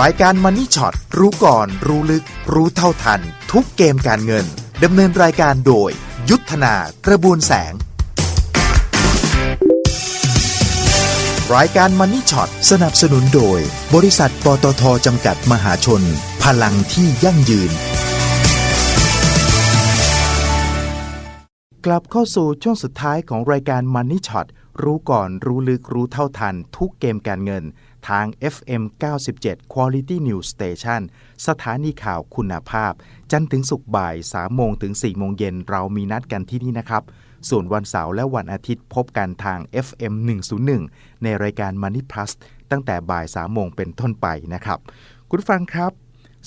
รายการมันนี่ช็อตรู้ก่อน รู้ลึก รู้เท่าทัน ทุกเกมการเงินดำเนินรายการโดย ยุทธนากระบวนแสง รายการมันนี่ช็อตสนับสนุนโดย บริษัทปตทจำกัดมหาชน พลังที่ยั่งยืน กลับเข้าสู่ช่วงสุดท้ายของรายการ Money Shot รู้ก่อนรู้ลึกรู้เท่าทัน ทุกเกมการเงิน ทาง FM 97 Quality News Station สถานีข่าวคุณภาพ จันทร์ถึงศุกร์บ่าย 3 โมงถึง 4 โมงเย็นเรามีนัดกันที่นี่นะครับ ส่วนวันเสาร์และวันอาทิตย์พบกันทาง FM 101 ในรายการ Money Plus ตั้งแต่บ่าย 3 โมงเป็นต้นไปนะครับ คุณฟังครับ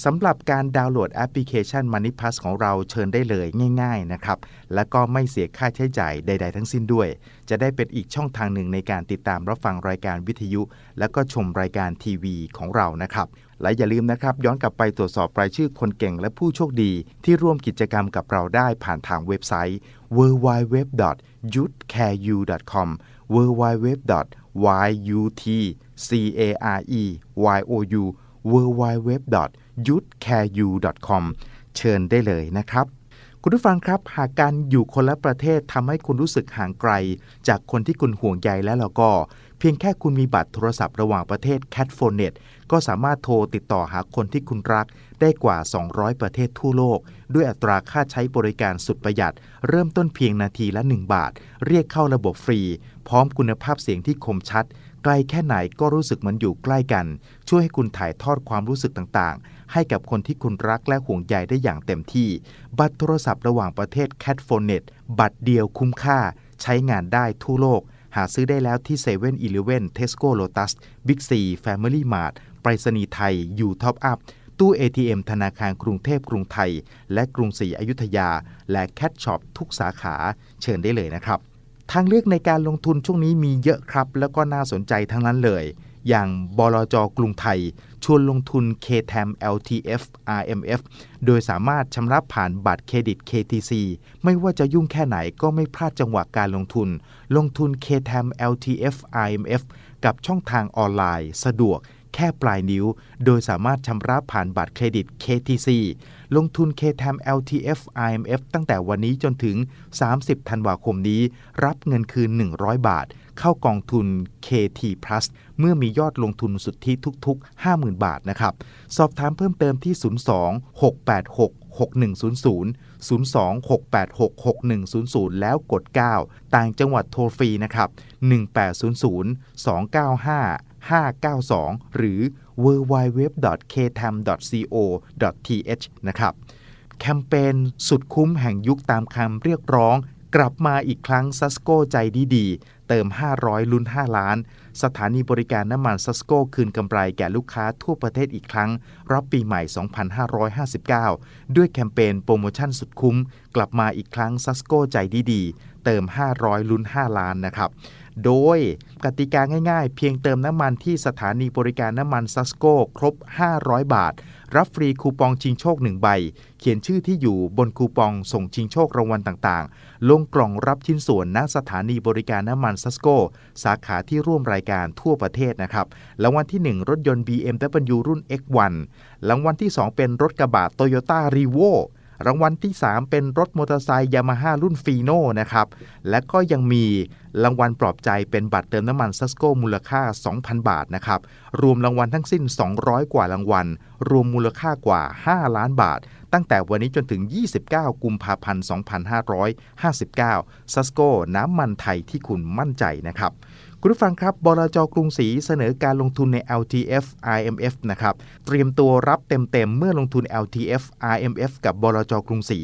สำหรับการดาวน์โหลดแอปพลิเคชัน Money Plus ของเราเชิญได้เลยง่าย ๆ นะครับ และก็ไม่เสียค่าใช้จ่ายใด ๆ ทั้งสิ้นด้วย จะได้เป็นอีกช่องทางหนึ่งในการติดตามรับฟังรายการวิทยุ และก็ชมรายการทีวีของเรานะครับและอย่าลืมนะครับ ย้อนกลับไปตรวจสอบรายชื่อคนเก่งและผู้โชคดี ที่ร่วมกิจกรรมกับเราได้ผ่านทางเว็บไซต์ www.youthcareu.com www.yutcareyou h c a r e u c o m เชิญได้เลยนะครับ คุณผู้ฟังครับ หากการอยู่คนละประเทศทำให้คุณรู้สึกห่างไกล จากคนที่คุณห่วงใยแล้วเราก็ เพียงแค่คุณมีบัตรโทรศัพท์ระหว่างประเทศ Cat p h o n e t ก็สามารถโทรติดต่อหาคนที่คุณรัก ได้กว่า 200 ประเทศทั่วโลก ด้วยอัตราค่าใช้บริการสุดประหยัด เริ่มต้นเพียงนาทีละ 1 บาท เรียกเข้าระบบฟรี พร้อมคุณภาพเสียงที่คมชัด ไกลแค่ไหนก็รู้สึกเหมือนอยู่ใกล้กัน ช่วยให้คุณถ่ายทอดความรู้สึกต่างๆ ให้กับคนที่คุณรักและห่วงใยได้อย่างเต็มที่ บัตรโทรศัพท์ระหว่างประเทศ Cat p h o n e t บัตรเดียวคุ้มค่า ใช้งานได้ทั่วโลก หาซื้อได้แล้วที่7 e เ e ่ e อ Tesco Lotus Big C Family Mart ไปรษณีย์ไทยยูท็อปอัพตู้ ATM ธนาคารกรุงเทพกรุงไทย และกรุงศรีอยุธยา และแคทช็อปทุกสาขาเชิญได้เลยนะครับ ทางเลือกในการลงทุนช่วงนี้มีเยอะครับ แล้วก็น่าสนใจทั้งนั้นเลย อย่างบลจกรุงไทย ชวนลงทุน KTM LTF RMF โดยสามารถชำระผ่านบัตรเครดิต KTC ไม่ว่าจะยุ่งแค่ไหนก็ไม่พลาดจังหวะการลงทุน ลงทุน KTM LTF RMF กับช่องทางออนไลน์ สะดวกแค่ปลายนิ้ว โดยสามารถชำระผ่านบัตรเครดิต KTC ลงทุน KTAM LTF IMF ตั้งแต่วันนี้จนถึง 30 ธันวาคมนี้ รับเงินคืน 100 บาท เข้ากองทุน KT Plus เมื่อมียอดลงทุนสุทธิทุกๆ 50,000 บาทนะครับ สอบถามเพิ่มเติมที่ 02 686 6100 02-686-6100 แล้วกด 9 ต่างจังหวัดโทรฟรีนะครับ 1800 295 592 หรือ www.ktam.co.th นะครับ แคมเปญสุดคุ้มแห่งยุคตามคำเรียกร้อง กลับมาอีกครั้งซัสโกใจดีดีเติม 500 ลุ้น 5 ล้าน สถานีบริการน้ำมันซัสโกคืนกำไรแก่ลูกค้าทั่วประเทศอีกครั้ง รับปีใหม่ 2559 ด้วยแคมเปญโปรโมชั่นสุดคุ้ม กลับมาอีกครั้งซัสโกใจดีดีเติม 500 ลุ้น 5 ล้านนะครับ โดยกติกาง่ายๆ เพียงเติมน้ำมันที่สถานีบริการน้ำมันซัสโกครบ 500 บาท รับฟรีคูปองชิงโชค 1 ใบ เขียนชื่อที่อยู่บนคูปองส่งชิงโชครางวัลต่างๆ ลงกล่องรับชิ้นส่วนณสถานีบริการน้ำมันซัสโกสาขาที่ร่วมรายการทั่วประเทศนะครับรางวัลที่ 1 รถยนต์ BMW รุ่น X1 รางวัลที่ 2 เป็นรถกระบะ Toyota r e v o รางวัลที่ 3 เป็นรถมอเตอร์ไซค์ยามาฮ่ารุ่นฟีโน่นะครับ และก็ยังมีรางวัลปลอบใจเป็นบัตรเติมน้ำมันซัสโกมูลค่า 2,000 บาทนะครับ รวมรางวัลทั้งสิ้น 200 กว่ารางวัล รวมมูลค่ากว่า 5 ล้านบาท ตั้งแต่วันนี้จนถึง 29 กุมภาพันธ์ 2559ซัสโกน้ำมันไทยที่คุณมั่นใจนะครับ คุณผู้ฟังครับ บลจกรุงศรีเสนอการลงทุนใน LTF IMF นะครับ เตรียมตัวรับเต็มๆ เมื่อลงทุน LTF IMF กับบลจกรุงศรี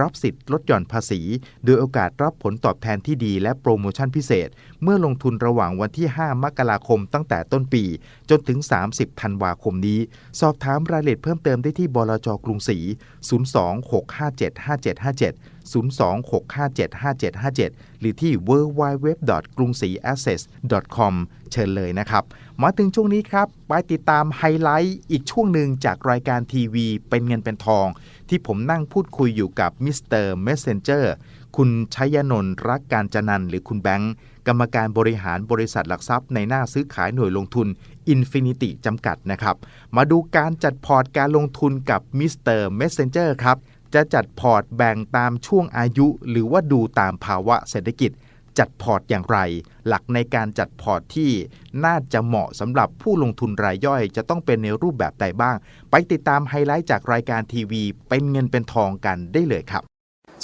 รับสิทธิ์ลดหย่อนภาษี โดยโอกาสรับผลตอบแทนที่ดีและโปรโมชั่นพิเศษ เมื่อลงทุนระหว่างวันที่ 5 มกราคมตั้งแต่ต้นปี จนถึง 30 ธันวาคมนี้ สอบถามรายละเอียดเพิ่มเติมได้ที่บลจกรุงศรี 026575757 026575757 หรือที่ www. กรุงศรี access com เชิญเลยนะครับ มาถึงช่วงนี้ครับ ไปติดตามไฮไลท์อีกช่วงหนึ่งจากรายการทีวีเป็นเงินเป็นทอง ที่ผมนั่งพูดคุยอยู่กับมิสเตอร์เมสเซนเจอร์ คุณชัยนนท์รักการจนันหรือคุณแบงค์กรรมการบริหารบริษัทหลักทรัพย์ในหน้าซื้อขายหน่วยลงทุน Infinity จำกัดนะครับ มาดูการจัดพอร์ตการลงทุนกับ Mr. Messenger ครับ จะจัดพอร์ตแบ่งตามช่วงอายุ หรือว่าดูตามภาวะเศรษฐกิจ จัดพอร์ตอย่างไร หลักในการจัดพอร์ตที่น่าจะเหมาะสำหรับผู้ลงทุนรายย่อย จะต้องเป็นในรูปแบบใดบ้าง ไปติดตามไฮไลท์จากรายการทีวี เป็นเงินเป็นทองกันได้เลยครับ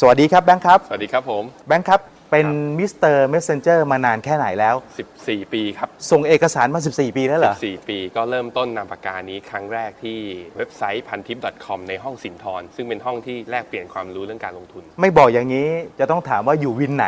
สวัสดีครับแบงค์ครับ สวัสดีครับผม แบงค์ครับ เป็นมิสเตอร์เมสเซนเจอร์มานานแค่ไหนแล้ว 14 ปีครับ ส่งเอกสารมา 14 ปีแล้วเหรอ 14 ปีก็เริ่มต้นนามปากกานี้ครั้งแรกที่เว็บไซต์พันทิป .com ในห้องสินทร ซึ่งเป็นห้องที่แลกเปลี่ยนความรู้เรื่องการลงทุน ไม่บอกอย่างนี้จะต้องถามว่าอยู่วินไหน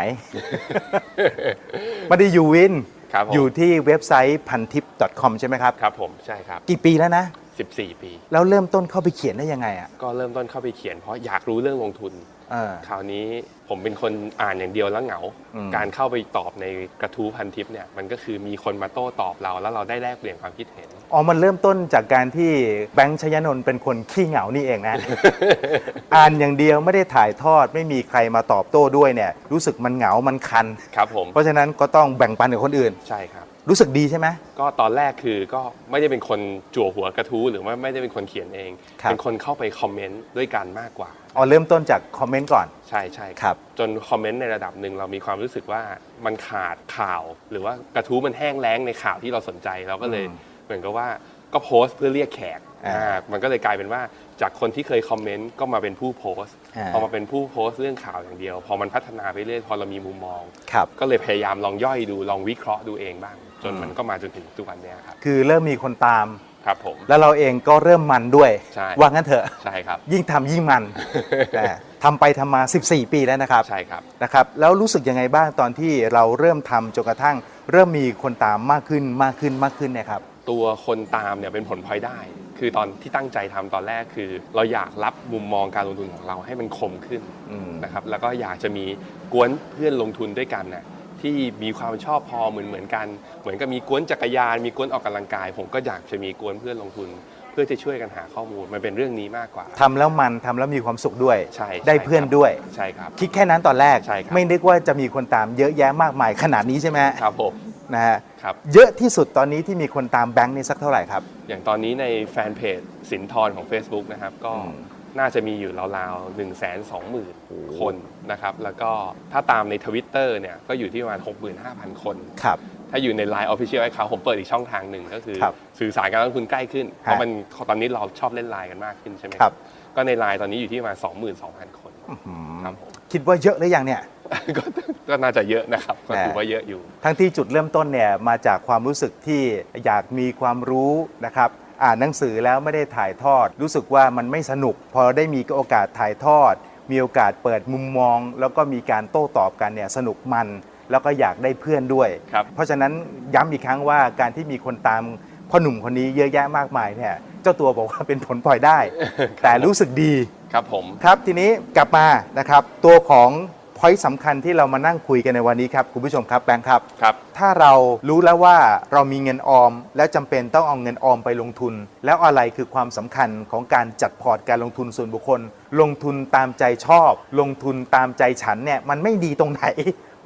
ไม่ได้อยู่วิน ครับผม อยู่ที่เว็บไซต์พันทิป .com ใช่ไหมครับ ครับผมใช่ครับ กี่ปีแล้วนะ 14 ปี แล้วเริ่มต้นเข้าไปเขียนได้ยังไงอะก็เริ่มต้นเข้าไปเขียนเพราะอยากรู้เรื่องลงทุน เออ คราวนี้ผมเป็นคนอ่านอย่างเดียวแล้วเหงา อืม การเข้าไปตอบในกระทู้พันทิปเนี่ยมันก็คือมีคนมาโต้ตอบเราแล้วเราได้แลกเปลี่ยนความคิดเห็น อ๋อมันเริ่มต้นจากการที่แบงค์ชยนนท์เป็นคนขี้เหงานี่เองนะ อ่านอย่างเดียวไม่ได้ถ่ายทอดไม่มีใครมาตอบโต้ด้วยเนี่ย รู้สึกมันเหงามันคัน ครับผมเพราะฉะนั้นก็ต้องแบ่งปันกับคนอื่น ใช่ครับ รู้สึกดีใช่ไหม ก็ตอนแรกคือก็ไม่ได้เป็นคนจั่วหัวกระทู้หรือว่าไม่ได้เป็นคนเขียนเอง ครับ เป็นคนเข้าไปคอมเมนต์ด้วยกันมากกว่า อ๋อเริ่มต้นจากคอมเมนต์ก่อน ใช่ใช่ครับ จนคอมเมนต์ในระดับหนึ่งเรามีความรู้สึกว่ามันขาดข่าว หรือว่ากระทู้มันแห้งแล้งในข่าวที่เราสนใจเราก็เลยอืมเหมือนกับว่าก็โพสต์เพื่อเรียกแขกอ่าอ่ามันก็เลยกลายเป็นว่าจากคนที่เคยคอมเมนต์ก็มาเป็นผู้โพสต์อ่า พอมาเป็นผู้โพสต์เรื่องข่าวอย่างเดียว พอมันพัฒนาไปเรื่อยพอเรามีมุมมอง ครับ ก็เลยพยายามลองย่อยดูลองวิเคราะห์ดูเองบ้าง จนอืมมันก็มาจนถึงทุกวันเนี้ยครับคือเริ่มมีคนตาม ครับผม แล้วเราเองก็เริ่มมันด้วย ใช่ ว่างั้นเถอะ ใช่ครับ ยิ่งทำยิ่งมัน แต่ทำไปทำมา 14 ปีแล้วนะครับใช่ครับ นะครับ แล้วรู้สึกยังไงบ้างตอนที่เราเริ่มทำจนกระทั่ง เริ่มมีคนตามมากขึ้นมากขึ้นมากขึ้นเนะครับ ตัวคนตามเนี่ยเป็นผลพลอยได้ คือตอนที่ตั้งใจทำตอนแรกคือ เราอยากรับมุมมองการลงทุนของเราให้มันคมขึ้นอืม นะครับ แล้วก็อยากจะมีกวนเพื่อนลงทุนด้วยกันน่ะ ที่มีความชอบพอเหมือนเหมือนกัน เหมือนกับมีกวนจักรยาน มีกวนออกกำลังกาย ผมก็อยากจะมีกวนเพื่อนลงทุน เพื่อจะช่วยกันหาข้อมูลมันเป็นเรื่องนี้มากกว่าทำแล้วมันทำแล้วมีความสุขด้วยใช่ได้ใช่เพื่อนครับด้วยใช่ครับคิดแค่นั้นตอนแรกใช่ครับไม่นึกว่าจะมีคนตามเยอะแยะมากมายขนาดนี้ใช่ไหมฮะครับผมนะฮะครับเยอะที่สุดตอนนี้ที่มีคนตามแบงค์นี่สักเท่าไหร่ครับ อย่างตอนนี้ในแฟนเพจสินทรของ Facebook นะครับก็อืม น่าจะมีอยู่ราวๆ1 2 0 0 0 0 คนนะครับ แล้วก็ถ้าตามในทวิตเตอร์เนี่ยก็อยู่ที่ประมาณ 65,000 คน ครับ ถ้าอยู่ใน Line Official Account ผมเปิดอีกช่องทางหนึ่งก็คือ ครับสื่อสารการลงทุนใกล้ขึ้น เพราะมันตอนนี้เราชอบเล่นไลน์กันมากขึ้นใช่ไหมครับ ก็ในไลน์ตอนนี้อยู่ที่ประมาณ22,000 คนครับผม คิดว่าเยอะหรือยังเนี่ย ก็ก็น่าจะเยอะนะครับก็ถือว่าเยอะอยู่ ทั้งที่จุดเริ่มต้นเนี่ยมาจากความรู้สึกที่อยากมีความรู้นะครับ อ่านหนังสือแล้วไม่ได้ถ่ายทอด รู้สึกว่ามันไม่สนุก พอได้มีโอกาสถ่ายทอด มีโอกาสเปิดมุมมอง แล้วก็มีการโต้ตอบกันเนี่ยสนุกมัน แล้วก็อยากได้เพื่อนด้วย ครับเพราะฉะนั้นย้ำอีกครั้งว่าการที่มีคนตามพ่อหนุ่มคนนี้เยอะแยะมากมายเนี่ยเจ้าตัวบอกว่าเป็นผลพลอยได้ แต่รู้สึกดี ครับผม ครับทีนี้กลับมานะครับตัวของ พอยต์สำคัญที่เรามานั่งคุยกันในวันนี้ครับคุณผู้ชมครับแบงค์ครับ ครับ ถ้าเรารู้แล้วว่าเรามีเงินออม แล้วจำเป็นต้องเอาเงินออมไปลงทุน แล้วอะไรคือความสำคัญของการจัดพอร์ตการลงทุนส่วนบุคคล ลงทุนตามใจชอบ ลงทุนตามใจฉันเนี่ยมันไม่ดีตรงไหน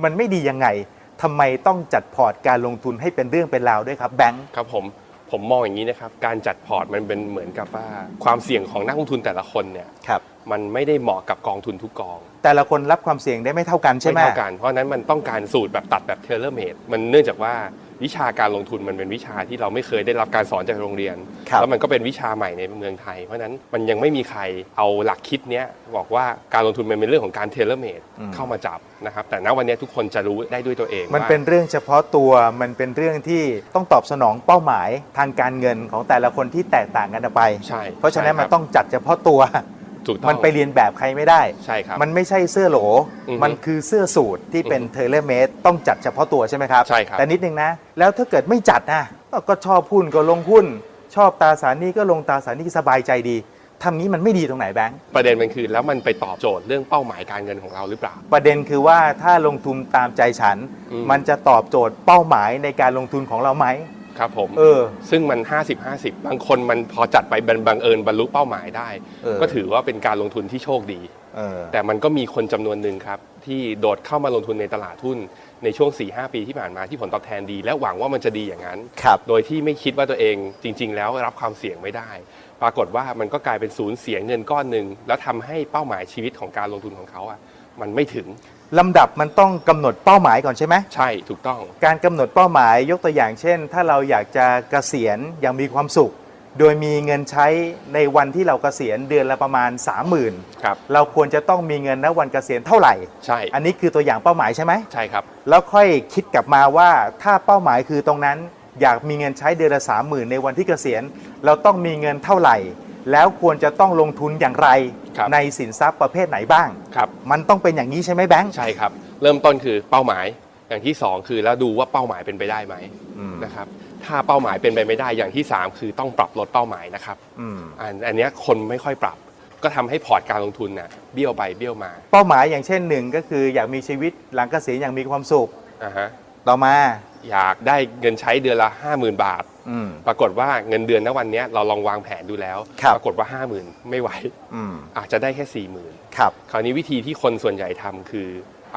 มันไม่ดียังไงทำไมต้องจัดพอร์ตการลงทุนให้เป็นเรื่องเป็นราวด้วยครับแบงค์ ครับผมผมมองอย่างนี้นะครับ การจัดพอร์ตมันเป็นเหมือนกับว่า ความเสี่ยงของนักลงทุนแต่ละคนเนี่ย ครับ มันไม่ได้เหมาะกับกองทุนทุกกอง แต่ละคนรับความเสี่ยงได้ไม่เท่ากันใช่ไหมเท่ากันเพราะฉะนั้นมันต้องการสูตรแบบตัดแบบเทเลเมดมันเนื่องจากว่าวิชาการลงทุนมันเป็นวิชาที่เราไม่เคยได้รับการสอนจากโรงเรียนครับแล้วมันก็เป็นวิชาใหม่ในเมืองไทย เพราะฉะนั้นมันยังไม่มีใครเอาหลักคิดเนี้ยบอกว่าการลงทุนมันเป็นเรื่องของการเทเลเมดอืมเข้ามาจับนะครับ แต่ณวันนี้ทุกคนจะรู้ได้ด้วยตัวเอง มันว่าเป็นเรื่องเฉพาะตัวมันเป็นเรื่องที่ต้องตอบสนองเป้าหมายทางการเงินของแต่ละคนที่แตกต่างกันออกไป ใช่ เพราะฉะนั้นใช่ครับมันต้องจัดเฉพาะตัว ถูกต้องมันไปเรียนแบบใครไม่ได้ใช่ครับมันไม่ใช่เสื้อโหล อือฮึมันคือเสื้อสูทที่เป็นอือฮึเทเลเมดต้องจัดเฉพาะตัวใช่ไหมครับ ใช่ครับ แต่นิดนึงนะ แล้วถ้าเกิดไม่จัดนะก็ชอบหุ้นก็ลงหุ้น ชอบตราสารหนี้ก็ลงตราสารหนี้สบายใจดีทำนี้มันไม่ดีตรงไหนแบงค์ ประเด็นมันคือ แล้วมันไปตอบโจทย์เรื่องเป้าหมายการเงินของเราหรือเปล่า ประเด็นคือว่าถ้าลงทุนตามใจฉัน อืม มันจะตอบโจทย์เป้าหมายในการลงทุนของเราไหม ครับผม เออ ซึ่งมัน 50 50 บางคนมันพอจัดไปบังบังเอิญบรรลุเป้าหมายได้ เออ ก็ถือว่าเป็นการลงทุนที่โชคดี เออ แต่มันก็มีคนจำนวนหนึ่งครับ ที่โดดเข้ามาลงทุนในตลาดหุ้นในช่วง 4-5 ปีที่ผ่านมาที่ผลตอบแทนดี และหวังว่ามันจะดีอย่างนั้น ครับ โดยที่ไม่คิดว่าตัวเองจริง ๆ แล้วรับความเสี่ยงไม่ได้ ปรากฏว่ามันก็กลายเป็นศูนย์เสียเงินก้อนหนึ่งแล้วทำให้เป้าหมายชีวิตของการลงทุนของเขาอะมันไม่ถึง ลำดับมันต้องกำหนดเป้าหมายก่อนใช่ไหมใช่ถูกต้อง การกำหนดเป้าหมายยกตัวอย่างเช่น ถ้าเราอยากจะเกษียณอย่างมีความสุข โดยมีเงินใช้ในวันที่เราเกษียณเดือนละประมาณ 30,000ครับ เราควรจะต้องมีเงินณวันเกษียณเท่าไหร่ ใช่อันนี้คือตัวอย่างเป้าหมายใช่ไหมใช่ครับ แล้วค่อยคิดกลับมาว่าถ้าเป้าหมายคือตรงนั้น อยากมีเงินใช้เดือนละ30,000ในวันที่เกษียณเราต้องมีเงินเท่าไหร่ แล้วควรจะต้องลงทุนอย่างไร ครับในสินทรัพย์ประเภทไหนบ้าง ครับ มันต้องเป็นอย่างนี้ใช่ไหมแบงค์ ใช่ครับ เริ่มต้นคือเป้าหมาย อย่างที่ 2 คือแล้วดูว่าเป้าหมายเป็นไปได้ไหมอืม นะครับ ถ้าเป้าหมายเป็นไปไม่ได้อย่างที่ 3 คือต้องปรับลดเป้าหมายนะครับอืมอันอันเนี้ยคนไม่ค่อยปรับ ก็ทำให้พอร์ตการลงทุนน่ะเบี้ยวไปเบี้ยวมาเป้าหมายอย่างเช่นหนึ่งก็คืออยากมีชีวิตหลังเกษียณอย่างมีความสุข อ่าฮะ ต่อมา อยากได้เงินใช้เดือนละ 50,000 บาท อืม ปรากฏว่าเงินเดือนณวันเนี้ยเราลองวางแผนดูแล้ว ครับ ปรากฏว่า 50,000 ไม่ไหว อืมอาจจะได้แค่ 40,000 ครับ คราวนี้วิธีที่คนส่วนใหญ่ทำคือ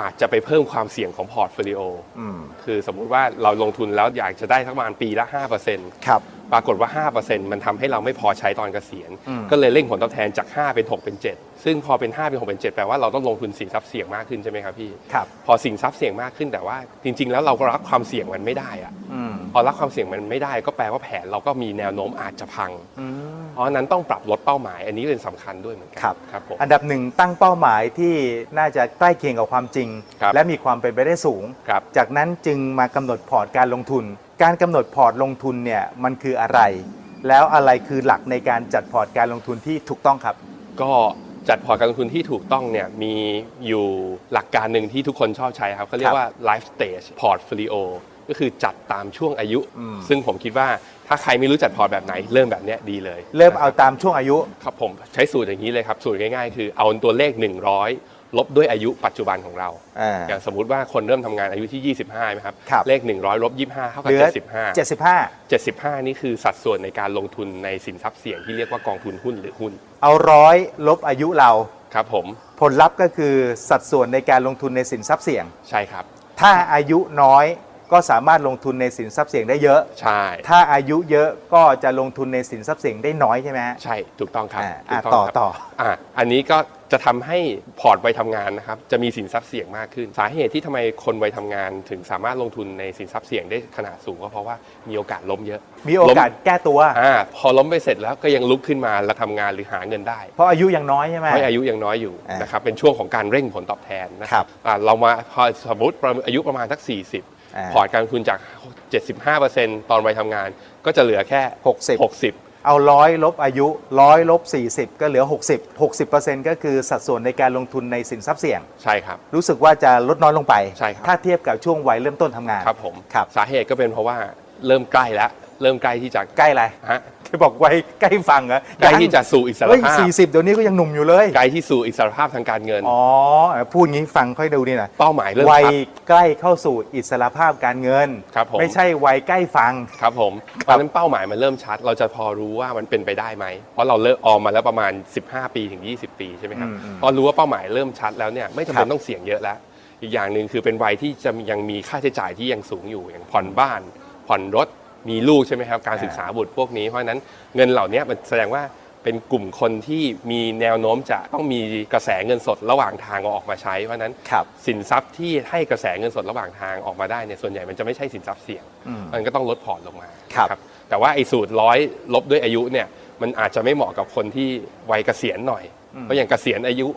อาจจะไปเพิ่มความเสี่ยงของพอร์ตโฟลิโออืมคือสมมุติว่าเราลงทุนแล้วอยากจะได้สักประมาณปีละ 5%ครับ ปรากฏว่า 5%มันทำให้เราไม่พอใช้ตอนเกษียณ อืม ก็เลยเร่งผลตอบแทนจาก 5 เป็น 6 เป็น 7 ซึ่งพอเป็น 5 เป็น 6 เป็น 7 แปลว่าเราต้องลงทุนสินทรัพย์เสี่ยงมากขึ้นใช่ไหมครับพี่ ครับ พอสินทรัพย์เสี่ยงมากขึ้นแต่ว่าจริง ๆ แล้วเราก็รับความเสี่ยงมันไม่ได้อะอืมพอรับความเสี่ยงมันไม่ได้ก็แปลว่าแผนเราก็มีแนวโน้มอาจจะพัง อืม เพราะฉะนั้นต้องปรับลดเป้าหมาย อันนี้เป็นสำคัญด้วยเหมือนกัครับ ครับผม อันดับหนึ่งตั้งเป้าหมายที่น่าจะใกล้เคียงกับความจริง ครับ และมีความเป็นไปได้สูง ครับ จากนั้นจึงมากำหนดพอร์ตการลงทุน การกำหนดพอร์ตลงทุนเนี่ยมันคืออะไร แล้วอะไรคือหลักในการจัดพอร์ตการลงทุนที่ถูกต้องครับ ก็ จัดพอร์ตการลงทุนที่ถูกต้องเนี่ยมีอยู่หลักการหนึ่งที่ทุกคนชอบใช้ครับเขาเรียครักบว่า life stage portfolio ก็คือจัดตามช่วงอายุอืมซึ่งผมคิดว่าถ้าใครไม่รู้จัดพอร์ตแบบไหนเริ่มแบบเนี้ยดีเลย เริ่มเอานะครับตามช่วงอายุ ครับผมใช้สูตรอย่างนี้เลยครับ สูตรง่ายๆ คือเอาตัวเลข 100 ลบด้วยอายุปัจจุบันของเรา อ่า อย่างสมมุติว่าคนเริ่มทำงานอายุที่ 25ไหมครับ ครับ เลข 100ลบ25 เท่ากับเหลือ75 75 75 นี่คือสัดส่วนในการลงทุนในสินทรัพย์เสี่ยงที่เรียกว่ากองทุนหุ้นหรือหุ้นเอาร้อยลบอายุเรา ครับผมผลลัพธ์ก็คือสัดส่วนในการลงทุนในสินทรัพย์เสี่ยง ใช่ครับ ถ้าอายุน้อย ก็สามารถลงทุนในสินทรัพย์เสี่ยงได้เยอะ ใช่ ถ้าอายุเยอะก็จะลงทุนในสินทรัพย์เสี่ยงได้น้อยใช่ไหมฮะ ใช่ถูกต้องครับอ่าถูกอ่าต่อครับต่ออ่าอันนี้ก็จะทำให้พอร์ตวัยทำงานนะครับจะมีสินทรัพย์เสี่ยงมากขึ้น สาเหตุที่ทำไมคนวัยทำงาน ถึงสามารถลงทุนในสินทรัพย์เสี่ยงได้ขนาดสูงก็เพราะว่ามีโอกาสล้มเยอะมีโอกาสแก้ตัว อ่าพอล้มไปเสร็จแล้วก็ยังลุกขึ้นมาแล้วทำงานหรือหาเงินได้ เพราะอายุยังน้อยใช่ไหม เพราะอายุยังน้อยอยู่อ่านนะครับเป็นช่วงของการเร่งผลตอบแทนนะครับอ่าเรามาพอสมมติอายุประมาณสัก 40 อ่า พอร์ตการลงทุนจาก 75%ตอนวัยทำงาน ก็จะเหลือแค่ 60 60 เอาร้อยลบอายุร้อยลบ40 ก็เหลือ 60 60%ก็คือสัดส่วนในการลงทุนในสินทรัพย์เสี่ยง ใช่ครับ รู้สึกว่าจะลดน้อยลงไป ใช่ครับ ถ้าเทียบกับช่วงวัยเริ่มต้นทำงาน ครับผม ครับ สาเหตุก็เป็นเพราะว่าเริ่มใกล้แล้ว เริ่มใกล้ที่จะใกล้อะไร ฮะ แกบอกวัยใกล้ฟังเหรอใกล้ที่จะสู่อิสรเฮ้ยภาพสี่สิบเดี๋ยวนี้ก็ยังหนุ่มอยู่เลย ใกล้ที่สู่อิสรภาพทางการเงิน อ๋อ พูดงี้ฟังค่อยดูนี่นะเป้าหมายเริ่มวัยชัดใกล้เข้าสู่อิสรภาพการเงิน ครับผม ไม่ใช่วัยใกล้ฟัง ครับผมครับตอนนั้นเป้าหมายมันเริ่มชัด เราจะพอรู้ว่ามันเป็นไปได้ไหม เพราะเราเลิกออมมาแล้วประมาณ 15 ปีถึง 20 ปีใช่ไหมครับอืมอืมพอรู้ว่าเป้าหมายเริ่มชัดแล้วเนี่ยไม่จำครัเป็นบต้องเสี่ยงเยอะแล้ว อีกอย่างหนึ่งคือเป็นวัยที่จะยังมีค่าใช้จ่ายที่ยังสูงอยู่อย่างผ่อนบ้าน ผ่อนรถ มีลูกใช่ไหมครับ การศึกษาบุตรพวกนี้ เพราะฉะนั้นเงินเหล่านี้มันแสดงว่าเป็นกลุ่มคนที่มีแนวโน้มจะต้องมีกระแสเงินสดระหว่างทางเอาออกมาใช้ เพราะฉะนั้นครับสินทรัพย์ที่ให้กระแสเงินสดระหว่างทางออกมาได้เนี่ยส่วนใหญ่มันจะไม่ใช่สินทรัพย์เสี่ยงอืมมันก็ต้องลดพอร์ตลงมาครับนะแต่ว่าไอ้สูตรร้อยลบด้วยอายุเนี่ยมันอาจจะไม่เหมาะกับคนที่วัยเกษียณหน่อยเพราะอย่างเกษียณอายุ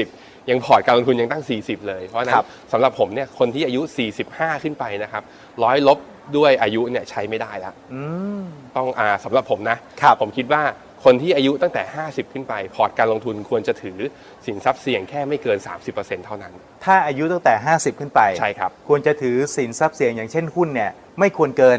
60 ยังพอร์ตการลงทุนยังตั้ง 40 เลย เพราะฉะนั้ครันบสำหรับผมเนี่ยคนที่อายุ 45 ขึ้นไปนะครับร้อยลบ ด้วยอายุเนี่ยใช้ไม่ได้แล้วอืมต้องอาสำหรับผมนะ ครับ ผมคิดว่าคนที่อายุตั้งแต่ 50 ขึ้นไป พอร์ตการลงทุนควรจะถือสินทรัพย์เสี่ยงแค่ไม่เกิน 30%เท่านั้น ถ้าอายุตั้งแต่ 50 ขึ้นไป ใช่ครับ ควรจะถือสินทรัพย์เสี่ยงอย่างเช่นหุ้นเนี่ยไม่ควรเกิน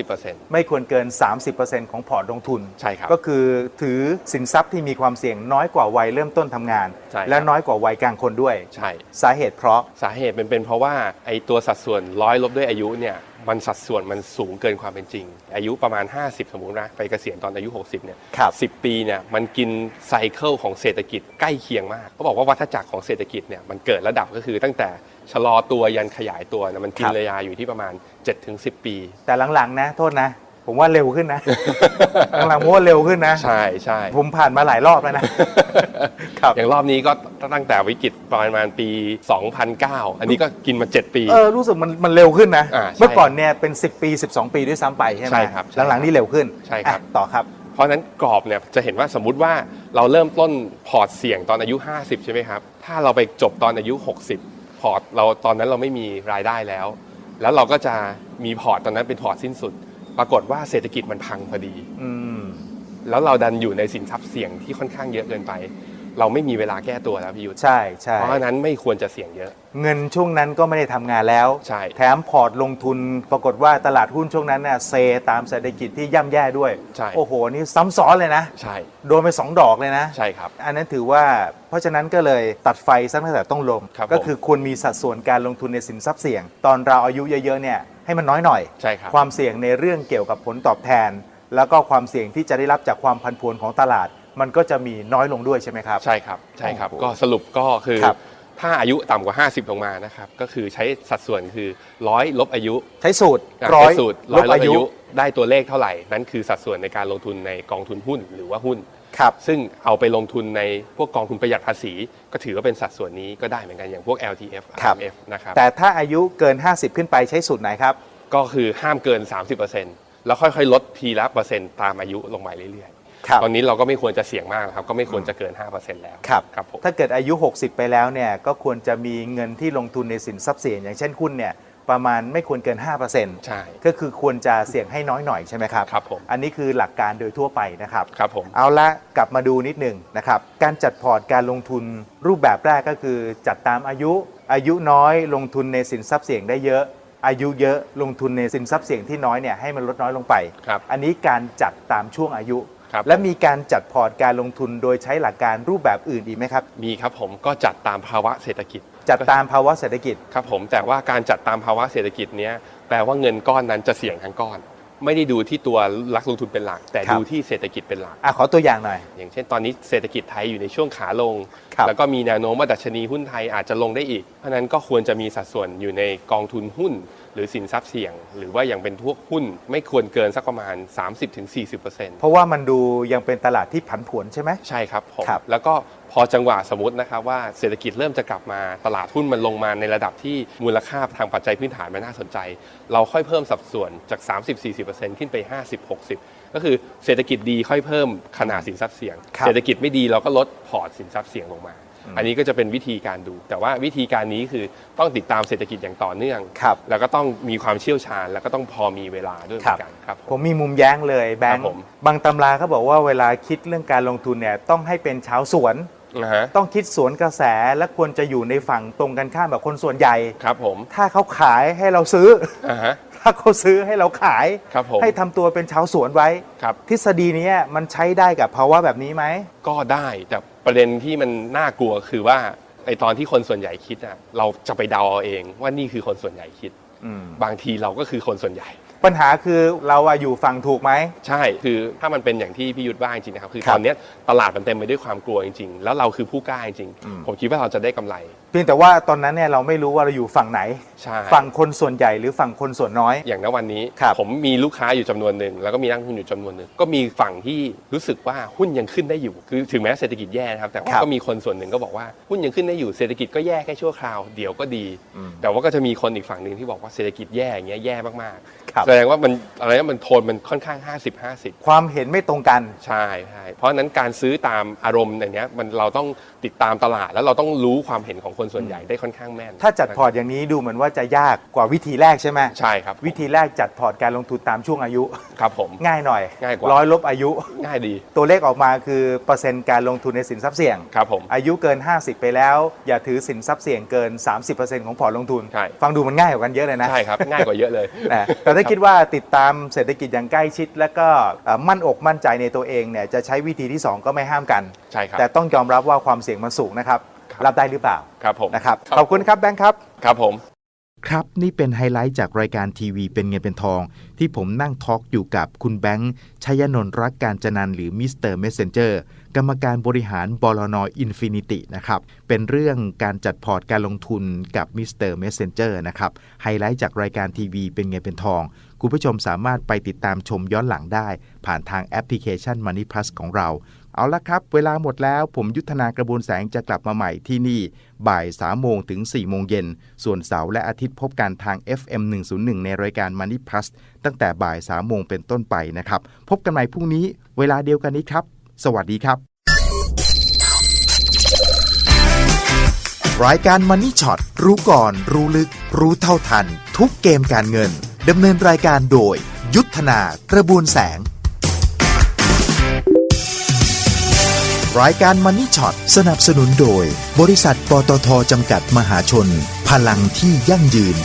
30%ไม่ควรเกิน 30%ของพอร์ตลงทุน ใช่ครับ ก็คือถือสินทรัพย์ที่มีความเสี่ยงน้อยกว่าวัยเริ่มต้นทำงาน ใช่ครับ และน้อยกว่าวัยกลางคนด้วย ใช่ สาเหตุเพราะ สาเหตุมันเป็นเพราะว่าไอ้ตัวสัดส่วนร้อยลบด้วยอายุเนี่ย มันสัดส่วนมันสูงเกินความเป็นจริง อายุประมาณ 50 สมมุตินะไปเกษียณตอนอายุ 60เนี่ยครับสิปีเนี่ยมันกินไซเคิลของเศรษฐกิจใกล้เคียงมากเขาบอกว่าวัฏจักรของเศรษฐกิจเนี่ยมันเกิดระดับก็คือตั้งแต่ชะลอตัวยันขยายตัวนะมันกินครับ ระยะอยู่ที่ประมาณ 7-10 ปี แต่หลังๆนะ โทษนะ ผมว่าเร็วขึ้นนะหลังๆผมว่าเร็วขึ้นนะ ใช่ใช่ผมผ่านมาหลายรอบแล้วนะครับอย่างรอบนี้ก็ตั้งแต่วิกฤตประมาณปี 2009 อันนี้ก็กินมา 7 ปี เออรู้สึกมันมันเร็วขึ้นนะ อ่าใช่เมื่อก่อนเนี่ยเป็น 10 ปี 12 ปีด้วยซ้ำไปใช่ไหมใช่ครับใช่ครับหลังๆนี่เร็วขึ้นใช่ครับ อะต่อครับ เพราะฉะนั้นกรอบเนี่ยจะเห็นว่าสมมุติว่าเราเริ่มต้นพอร์ตเสี่ยงตอนอายุ 50 ใช่ไหมครับ ถ้าเราไปจบตอนอายุ 60 พอร์ตเราตอนนั้นเราไม่มีรายได้แล้ว แล้วเราก็จะมีพอร์ตตอนนั้นเป็นพอร์ตสิ้นสุด ปรากฏว่าเศรษฐกิจมันพังพอดี อืม แล้วเราดันอยู่ในสินทรัพย์เสี่ยงที่ค่อนข้างเยอะเกินไป เราไม่มีเวลาแก้ตัวแล้วพี่ยุทธใช่ใช่เพราะฉะนั้นไม่ควรจะเสี่ยงเยอะ เงินช่วงนั้นก็ไม่ได้ทำงานแล้ว ใช่ แถมพอร์ตลงทุนปรากฏว่าตลาดหุ้นช่วงนั้นน่ะเซตามเศรษฐกิจที่ย่ำแย่ด้วย ใช่ โอ้โห นี่ซ้ำซ้อนเลยนะ ใช่โดนไปสองดอกเลยนะ ใช่ครับ อันนั้นถือว่าเพราะฉะนั้นก็เลยตัดไฟซะตั้งแต่ต้องลมครับก็ผมคือควรมีสัดส่วนการลงทุนในสินทรัพย์เสี่ยง ตอนเราอายุเยอะๆเนี่ย ให้มันน้อยหน่อย ใช่ครับ ความเสี่ยงในเรื่องเกี่ยวกับผลตอบแทน แล้วก็ความเสี่ยงที่จะได้รับจากความพันผวนของตลาด มันก็จะมีน้อยลงด้วยใช่ไหมครับ ใช่ครับใช่ครับ โอ้โหก็สรุปก็คือครับ ถ้าอายุต่ำกว่า 50 ลงมานะครับ ก็คือใช้สัดส่วนคือร้อยลบอายุใช้สูตรอะร้อยใช้สูตรลร้อบยลบอาอายุยุ ได้ตัวเลขเท่าไหร่ นั่นคือสัดส่วนในการลงทุนในกองทุนหุ้นหรือว่าหุ้น ครับซึ่งเอาไปลงทุนในพวกกองทุนประหยัดภาษี ก็ถือว่าเป็นสัดส่วนนี้ก็ได้เหมือนกันอย่างพวก LTF ครับ RMF นะครับแต่ถ้าอายุเกิน 50 ขึ้นไปใช้สูตรไหนครับ ก็คือห้ามเกิน 30%แล้วค่อยๆ ลดทีละเปอร์เซ็นต์ตามอายุลงมาเรื่อยครับๆตอนนี้เราก็ไม่ควรจะเสี่ยงมากนะครับก็ไม่ควรจะเกิน 5%แล้วครับครับผมถ้าเกิดอายุ 60 ไปแล้วเนี่ยก็ควรจะมีเงินที่ลงทุนในสินทรัพย์เสี่ยงอย่างเช่นหุ้นเนี่ย ประมาณไม่ควรเกิน 5%ใช่ ก็คือควรจะเสี่ยงให้น้อยหน่อยใช่ไหมครับ ครับผม อันนี้คือหลักการโดยทั่วไปนะครับ ครับผม เอาละกลับมาดูนิดหนึ่งนะครับ การจัดพอร์ตการลงทุนรูปแบบแรกก็คือจัดตามอายุ อายุน้อยลงทุนในสินทรัพย์เสี่ยงได้เยอะ อายุเยอะลงทุนในสินทรัพย์เสี่ยงที่น้อยเนี่ยให้มันลดน้อยลงไป ครับ อันนี้การจัดตามช่วงอายุ ครับ และมีการจัดพอร์ตการลงทุนโดยใช้หลักการรูปแบบอื่นอีกไหมครับ มีครับผมก็จัดตามภาวะเศรษฐกิจ จัดตามภาวะเศรษฐกิจ ครับผมแต่ว่าการจัดตามภาวะเศรษฐกิจเนี้ยแปลว่าเงินก้อนนั้นจะเสี่ยงทั้งก้อน ไม่ได้ดูที่ตัวลักลงทุนเป็นหลัก แต่ครับ ดูที่เศรษฐกิจเป็นหลัก อะขอตัวอย่างหน่อย อย่างเช่นตอนนี้เศรษฐกิจไทยอยู่ในช่วงขาลง ครับ แล้วก็มีแนวโน้มว่าดัชนีหุ้นไทยอาจจะลงได้อีก เพราะฉะนั้นก็ควรจะมีสัดส่วนอยู่ในกองทุนหุ้น หรือสินทรัพย์เสี่ยง หรือว่าอย่างเป็นพวกหุ้น ไม่ควรเกินสักประมาณ 30-40%เพราะว่ามันดูยังเป็นตลาดที่ผันผวนใช่ไหม ใช่ครับผมครับแล้วก็ พอจังหวะสมมตินะครับว่าเศรษฐกิจเริ่มจะกลับมาตลาดหุ้นมันลงมาในระดับที่มูลค่าทางปัจจัยพื้นฐานมันน่าสนใจ เราค่อยเพิ่มสัดส่วนจาก 30-40%ขึ้นไป 50-60 ก็คือเศรษฐกิจดีค่อยเพิ่มขนาดสินทรัพย์เสี่ยงครับเศรษฐกิจไม่ดีเราก็ลดพอร์ตสินทรัพย์เสี่ยงลงมา อันนี้ก็จะเป็นวิธีการดู แต่ว่าวิธีการนี้คือต้องติดตามเศรษฐกิจอย่างต่อเนื่องครับแล้วก็ต้องมีความเชี่ยวชาญ แล้วก็ต้องพอมีเวลาด้วยเหมือนกันครับ ผมมีมุมแย้งเลยแบงครัค์บผมบางตำราเขาบอกว่าเวลาคิดเรื่องการลงทุนเนี่ยต้องให้เป็นชาวสวน นะฮะต้องคิดสวนกระแสและควรจะอยู่ในฝั่งตรงกันข้ามแบบคนส่วนใหญ่ ครับผมถ้าเขาขายให้เราซื้อ อ่าฮะ ถ้าเขาซื้อให้เราขาย ครับผม ให้ทำตัวเป็นชาวสวนไว้ ครับ ทฤษฎีเนี้ยมันใช้ได้กับภาวะแบบนี้ไหม ก็ได้แต่ประเด็นที่มันน่ากลัวคือว่าไอตอนที่คนส่วนใหญ่คิดอะเราจะไปเดาเอาเองว่านี่คือคนส่วนใหญ่คิด อืม บางทีเราก็คือคนส่วนใหญ่ ปัญหาคือเราอะอยู่ฝั่งถูกไหม ใช่คือถ้ามันเป็นอย่างที่พี่ยุทธว่าจริงๆนะครับคือครับตอนเนี้ยตลาดมันเต็มไปด้วยความกลัวจริงๆ แล้วเราคือผู้กล้าจริงอืมๆผมคิดว่าเราจะได้กำไร เพียงแต่ว่าตอนนั้นเนี่ยเราไม่รู้ว่าเราอยู่ฝั่งไหน ใช่ฝั่งคนส่วนใหญ่หรือฝั่งคนส่วนน้อย อย่างณวันนี้ ครับผมมีลูกค้าอยู่จำนวนหนึ่งแล้วก็มีนักลงทุนอยู่จำนวนหนึ่งก็มีฝั่งที่รู้สึกว่าหุ้นยังขึ้นได้อยู่ คือถึงแม้เศรษฐกิจแย่นะครับแต่ว่าครับก็มีคนส่วนหนึ่งก็บอกว่าหุ้นยังขึ้นได้อยู่เศรษฐกิจก็แย่แค่ชั่วคราวเดี๋ยวก็ดี อืมแต่ว่าก็จะมีคนอีกฝั่งหนึ่งที่บอกว่าเศรษฐกิจแย่อย่างเงี้ยแย่มากครับ ๆแสดงว่ามันอะไรนะมันโทนมันค่อนข้าง 50 50 ความเห็นไม่ตรงกัน ใช่ใช่เพราะฉะนั้นการซื้อตามอารมณ์อย่างเนี้ยมันเราต้องติดตามตลาดแล้วเราต้องรู้ความเห็นของคนส่วนใหญ่ได้ค่อนข้างแม่นถ้าจัดพอร์ตอย่างนี้ดูเหมือนว่าจะยากกว่าวิธีแรกใช่ไหมใช่ครับวิธีแรกจัดพอร์ตการลงทุนตามช่วงอายุ ครับผม ง่ายหน่อยง่ายกว่า ร้อยลบอายุ ง่ายดี ตัวเลขออกมาคือเปอร์เซ็นต์การลงทุนในสินทรัพย์เสี่ยง ครับผม อายุเกิน 50 ไปแล้ว อย่าถือสินทรัพย์เสี่ยงเกิน 30%ของพอร์ตลงทุน ใช่ ฟังดูมันง่ายกว่ากันเยอะเลยนะใช่ครับ ง่ายกว่าเยอะเลย นะแต่ถ้าคิดว่าติดตามเศรษฐกิจอย่างใกล้ชิด แล้วก็เอ่อมั่นอกมั่นใจในตัวเองเนี่ยจะใช้วิธีที่2ก็ไม่ห้ามกัน ใช่ครับ แต่ต้องยอมรับว่าความเสี่ยงมันสูงนะครับค รับรับได้หรือเปล่าครับผมนะครับขอบคุณครับแบงค์ครับครับผม ครับนี่เป็นไฮไลท์จากรายการทีวีเป็นเงินเป็นทอง ที่ผมนั่งทอล์กอยู่กับคุณแบงค์ชัยนนท์รักการจนันท์หรือมิสเตอร์เมสเซนเจอร์กรรมการบริหารบลนอินฟินิตี้นะครับเป็นเรื่องการจัดพอร์ตการลงทุนกับมิสเตอร์เมสเซนเจอร์นะครับไฮไลท์จากรายการทีวีเป็นเงินเป็นทอง คุณผู้ชมสามารถไปติดตามชมย้อนหลังได้ ผ่านทางแอปพลิเคชัน Money Plus ของเรา เอาละครับ เวลาหมดแล้วผมยุทธนากระบวนแสงจะกลับมาใหม่ที่นี่ บ่าย3โมงถึง 4 โมงเย็น ส่วนเสาร์และอาทิตย์พบกันทาง FM 101 ในรายการ Money Plus ตั้งแต่บ่าย3โมงเป็นต้นไปนะครับ พบกันใหม่พรุ่งนี้ เวลาเดียวกันนี้ครับ สวัสดีครับ รายการ Money Shot รู้ก่อน รู้ลึก รู้เท่าทัน ทุกเกมการเงินดำเนินรายการโดย ยุทธนากระบวนแสง รายการมันนี่ช็อตสนับสนุนโดย บริษัทปตทจำกัดมหาชน พลังที่ยั่งยืน